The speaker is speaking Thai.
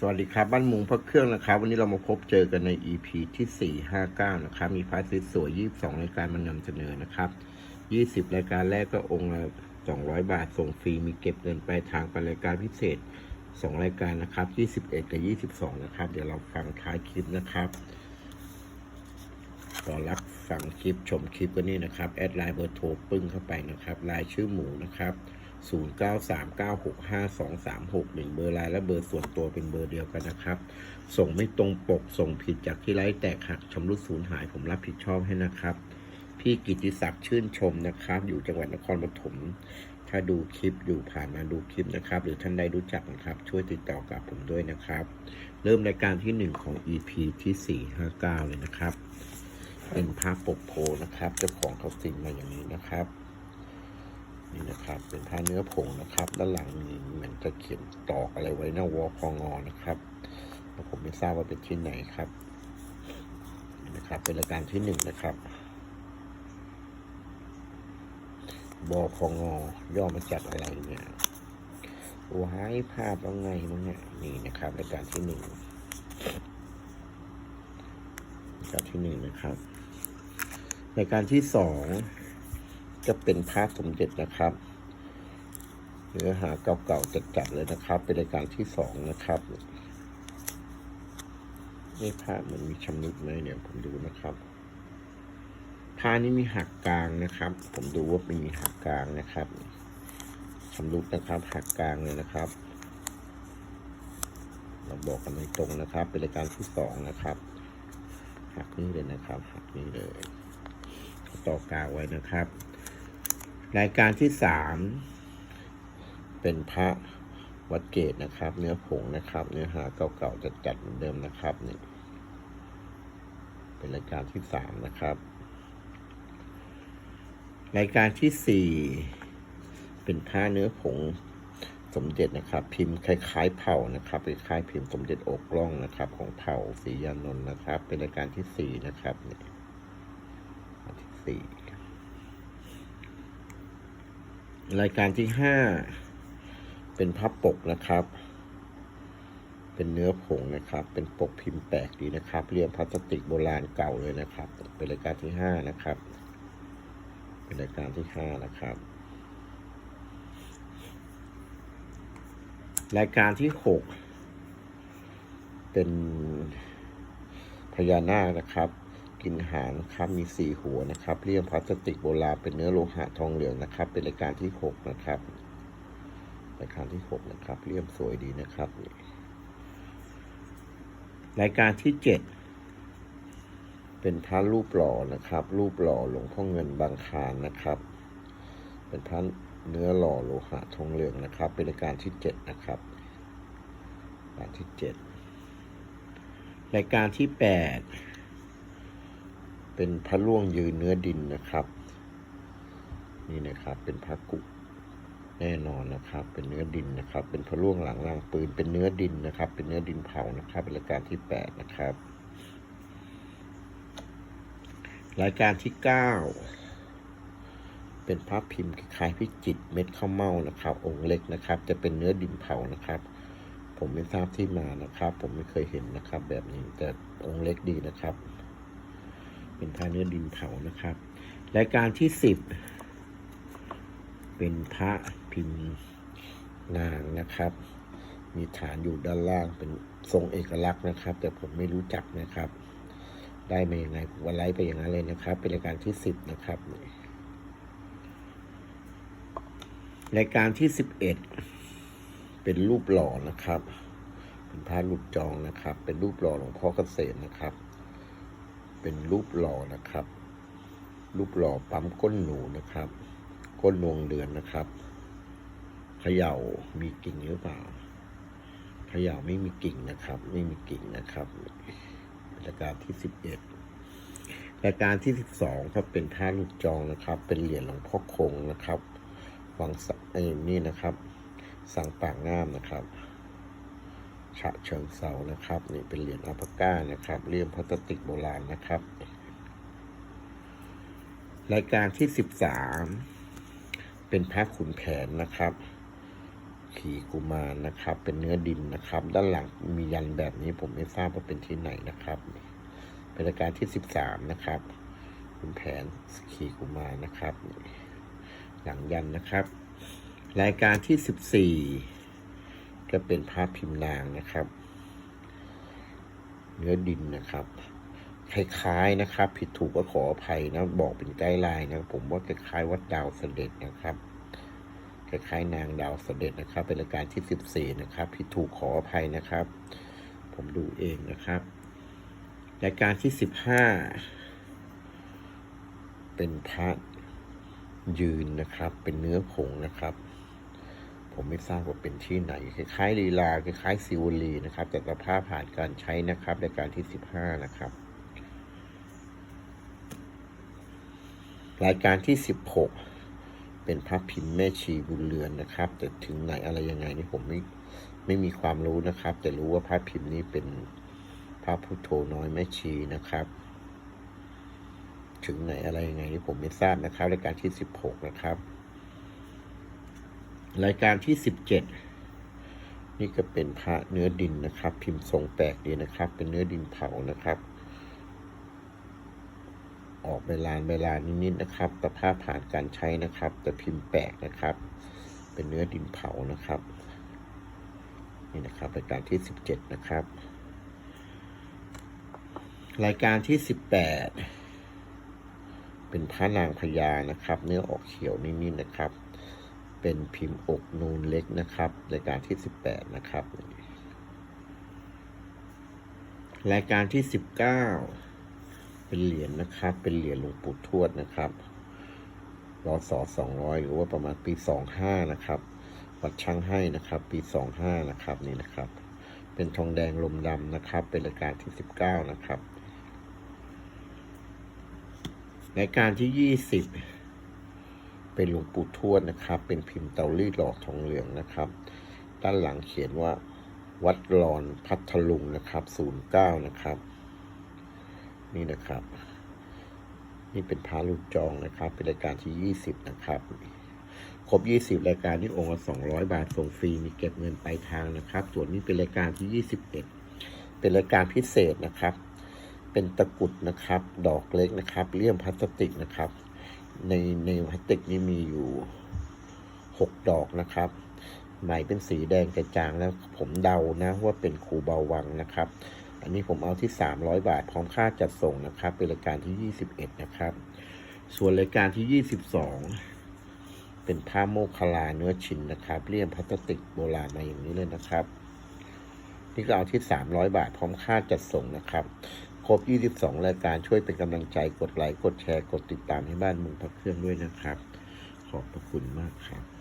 สวัสดีครับบ้านมุงพระเครื่องนะครับ วันนี้เรามาพบเจอกันใน EP ที่ 459 นะครับ มีพระสวยๆ22 รายการมานำเสนอนะครับ 20 รายการแรกก็องค์ละ 200 บาทส่งฟรีมีเก็บเงินปลายทางเป็นรายการพิเศษ 2 รายการนะครับ 21 กับ 22 นะครับ เดี๋ยวเราฟังท้ายคลิปนะครับตอรับฟังคลิปชมคลิปก็นี่นะครับ แอดไลน์เบอร์โทรปึ้งเข้าไปนะครับไลน์ชื่อหมูนะครับ 0939652236 1เบอร์ไลน์และเบอร์ส่วนตัวเป็นเบอร์เดียวกันนะครับ ส่งไม่ตรงปกส่งผิดจากที่ไลฟ์แตกหักชำรุดสูญหายผมรับผิดชอบให้นะครับ พี่กิติศักดิ์ชื่นชมนะครับ อยู่จังหวัดนครปฐมถ้าดูคลิปอยู่ผ่านมาดูคลิปนะครับ หรือท่านใดรู้จักนะครับ ช่วยติดต่อกับผมด้วยนะครับ เริ่มรายการที่ 1 ของ EP ที่ 459 เลยนะครับ เป็นภาพปกโพนะครับเจ้าของเขาสิ่งมาอย่างนี้นะครับ นี่นะครับ เป็นผ้าเนื้อผงนะครับ ด้านหลังมีเหมือนจะเขียนตอกอะไรไว้หน้าวอพองอนะครับแต่ผมไม่ทราบว่าเป็นที่ไหนครับนนะครับ เป็นรายการที่หนึ่งนะครับบอพองอย่อมาจากอะไรเนี่ยว้ายภาพว่าไงมั้งเนี่ยนี่นะครับรายการที่หนึ่งรายการที่หนึ่งนะครับรายการที่สอง จะเป็นพระสมเด็จนะครับ เนื้อหาเก่าๆจัดๆเลยนะครับ เป็นรายการที่สองนะครับนี่พระมันมีชำนิดไหมเนี่ยผมดูนะครับพระนี้มีหักกลางนะครับ ผมดูว่ามีหักกลางนะครับชำรุดนะครับ หักกลางเลยนะครับ เราบอกกันตรงนะครับ เป็นรายการที่สองนะครับหักนี่เลยนะครับหักนี่เลย ต่อกาวไว้นะครับ รายการที่สามเป็นพระวัดเกตนะครับ เนื้อผงนะครับ เนื้อหาเก่าๆจะจัดเหมือนเดิมนะครับนี่เป็นรายการที่สามนะครับ รายการที่สี่เป็นผ้าเนื้อผงสมเด็จนะครับ พิมพ์คล้ายๆเผ่านะครับคล้ายๆพิมพ์สมเด็จอกล่องนะครับ ของเผ่าศรียานนท์นะครับ เป็นรายการที่สี่นะครับนี่อันที่สี่ รายการที่ห้าเป็นพับปกนะครับ เป็นเนื้อผงนะครับ เป็นปกพิมพ์แปลกดีนะครับ เรียงพลาสติกโบราณเก่าเลยนะครับ เป็นรายการที่ห้านะครับ เป็นรายการที่ห้านะครับ รายการที่หกเป็นพญานาคนะครับ กินหางครับมีสี่หัวนะครับเรียงพลาสติกโบราณเป็นเนื้อโลหะทองเหลืองนะครับ เป็นรายการที่หกนะครับรายการที่หกนะครับเรียมสวยดีนะครับ รายการที่เจ็ดเป็นพระรูปหล่อนะครับ รูปหล่อหลวงพ่อเงินบางคารนะครับ เป็นพระเนื้อหล่อโลหะทองเหลืองนะครับ เป็นรายการที่เจ็ดนะครับรายการที่เจ็ดรายการที่แปด เป็นพระล่วงยืนเนื้อดินนะครับ นี่นะครับเป็นพระกุแน่นอนนะครับ เป็นเนื้อดินนะครับ เป็นพระล่วงหลังรางปืน เป็นเนื้อดินนะครับ เป็นเนื้อดินเผานะครับเป็นรายการที่แปดนะครับ รายการที่เก้าเป็นพระพิมพ์คล้ายพิจิตเม็ดข้าวเม่านะครับ องค์เล็กนะครับ จะเป็นเนื้อดินเผานะครับ ผมไม่ทราบที่มานะครับ ผมไม่เคยเห็นนะครับ แบบนี้แต่องค์เล็กดีนะครับ เป็นพระเนื้อดินเผานะครับ รายการที่สิบเป็นพระพิมพ์นางนะครับ มีฐานอยู่ด้านล่างเป็นทรงเอกลักษณ์นะครับ แต่ผมไม่รู้จักนะครับ ได้มาอย่างไงผมว่าไลฟ์ไปอย่างนั้นเลยนะครับ เป็นรายการที่สิบนะครับรายการที่สิบเอ็ดเป็นรูปหล่อนะครับ เป็นพระรูปจองนะครับ เป็นรูปหล่อหลวงพ่อเกษมนะครับ เป็นรูปหล่อนะครับ รูปหล่อปั๊มก้นหนูนะครับ ก้นนวงเดือนนะครับเขย่ามีกิ่งหรือเปล่าเขย่าไม่มีกิ่งนะครับ ไม่มีกิ่งนะครับรายการที่สิบเอ็ดรายการที่สิบสองครับเป็นท่าลูกจองนะครับ เป็นเหรียญหลวงพ่อคงนะครับวังสะเอ้ยนี่นะครับ สังปากงามนะครับ ฉะเชิงเซานะครับ นี่เป็นเหรียญอัลปาก้านะครับเลี่ยมพลาสติกโบราณนะครับ รายการที่สิบสามเป็นพระขุนแผนนะครับ ขี่กุมารนะครับ เป็นเนื้อดินนะครับ ด้านหลังมียันแบบนี้ผมไม่ทราบว่าเป็นที่ไหนนะครับ เป็นรายการที่สิบสามนะครับคุณแผนขี่กุมารนะครับ หลังยันนะครับ รายการที่สิบสี่ ก็เป็นภาพพิมพ์นางนะครับ เนื้อดินนะครับคล้ายๆนะครับ ผิดถูกก็ขออภัยนะ บอกเป็นไกด์ไลน์นะผมว่าคล้ายๆวัดดาวเสด็จนะครับคล้ายๆนางดาวเสด็จนะครับ เป็นรายการที่สิบสี่นะครับผิดถูกขออภัยนะครับ ผมดูเองนะครับรายการที่สิบห้าเป็นพระยืนนะครับ เป็นเนื้อผงนะครับ ผมไม่ทราบว่าเป็นที่ไหน คล้ายๆลีลาคล้ายๆซิวลีนะครับแต่สภาพผ่านการใช้นะครับรายการที่สิบห้านะครับ รายการที่สิบหกเป็นพระพิมพ์แม่ชีบุญเรือนนะครับ แต่ถึงไหนอะไรยังไงนี่ผมไม่ไม่มีความรู้นะครับ แต่รู้ว่าพระพิมพ์นี้เป็นพระพุทโธน้อยแม่ชีนะครับถึงไหนอะไรยังไงนี่ผมไม่ทราบนะครับรายการที่สิบหกนะครับ รายการที่สิบเจ็ดนี่ก็เป็นพระเนื้อดินนะครับ พิมพ์ทรงแปลกดีนะครับ เป็นเนื้อดินเผานะครับ ออกเวลาเวลานิดๆนะครับแต่ภาผ่านการใช้นะครับ แต่พิมพ์แปลกนะครับ เป็นเนื้อดินเผานะครับ นี่นะครับรายการที่สิบเจ็ดนะครับ รายการที่สิบแปดเป็นพระนางพญานะครับ เนื้อออกเขียวนิดๆนะครับ เป็นพิมพ์อกนูนเล็กนะครับ รายการที่สิบแปดนะครับ รายการที่สิบเก้าเป็นเหรียญนะครับ เป็นเหรียญหลวงปู่ทวดนะครับรอสอสองร้อยหรือว่าประมาณปีสองห้านะครับ วัดช่างให้นะครับ ปีสองห้านะครับนี่นะครับ เป็นทองแดงลมดำนะครับ เป็นรายการที่สิบเก้านะครับ รายการที่ยี่สิบ เป็นหลวงปู่ทวดนะครับ เป็นพิมพ์เตารีดหลอดทองเหลืองนะครับ ด้านหลังเขียนว่าวัดรอนพัทลุงนะครับศูนย์เก้านะครับ นี่นะครับ นี่เป็นพาลูกจองนะครับ เป็นรายการที่ยี่สิบนะครับ ครบยี่สิบรายการนี่องค์ละสองร้อยบาทส่งฟรีมีเก็บเงินปลายทางนะครับ ส่วนนี้เป็นรายการที่ยี่สิบเอ็ดเป็นรายการพิเศษนะครับ เป็นตะกรุดนะครับ ดอกเล็กนะครับเลี่ยมพลาสติกนะครับ ในในพลาสติกนี้มีอยู่หกดอกนะครับ ไหมเป็นสีแดงกระจางแล้วผมเดานะว่าเป็นครูเบาวังนะครับ อันนี้ผมเอาที่ 300 บาท พร้อมค่าจัดส่งนะครับ เป็นรายการที่ 21 นะครับ ส่วนรายการที่ 22 เป็นผ้าโมคลาเนื้อชิ้นนะครับ เลี่ยมพลาสติกโบราณมาอย่างนี้เลยนะครับ นี่ก็เอาที่ 300 บาท พร้อมค่าจัดส่งนะครับ ครบ 22 รายการช่วยเป็นกำลังใจกดไลค์กดแชร์ กดติดตามให้บ้านเมุงพักเครื่องด้วยนะครับ ขอบพระคุณมากครับ